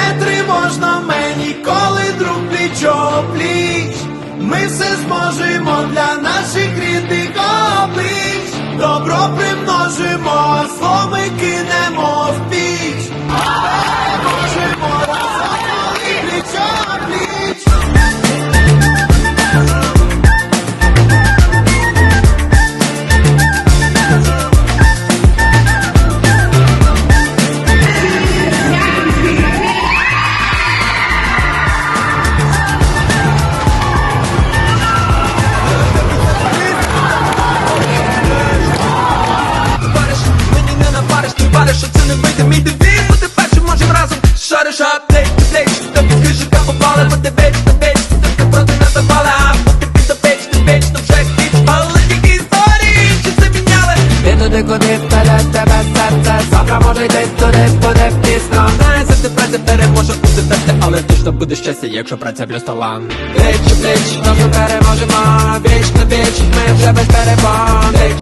Не тривожно мені, коли друг плічо пліч. Ми все зможемо для наших рідних облич. Добро примножимо, зло напариш, що це не вийде. Мій дебіт Бути першим можем разом Шариш. Аптеч, плеч Тобі крижика попала, бо ти веч, ти веч Ти проти не запала, а поки ти то печ, ти веч, то вже хіч Але тільки історії, чи це міняли? Ти туди, куди вперед тебе серце. Завтра може йти туди, буде пізно. Знає, завжди праця переможе у серце Але точно буде щастя, якщо праця плюс талант. Плеч, плеч, Разом переможемо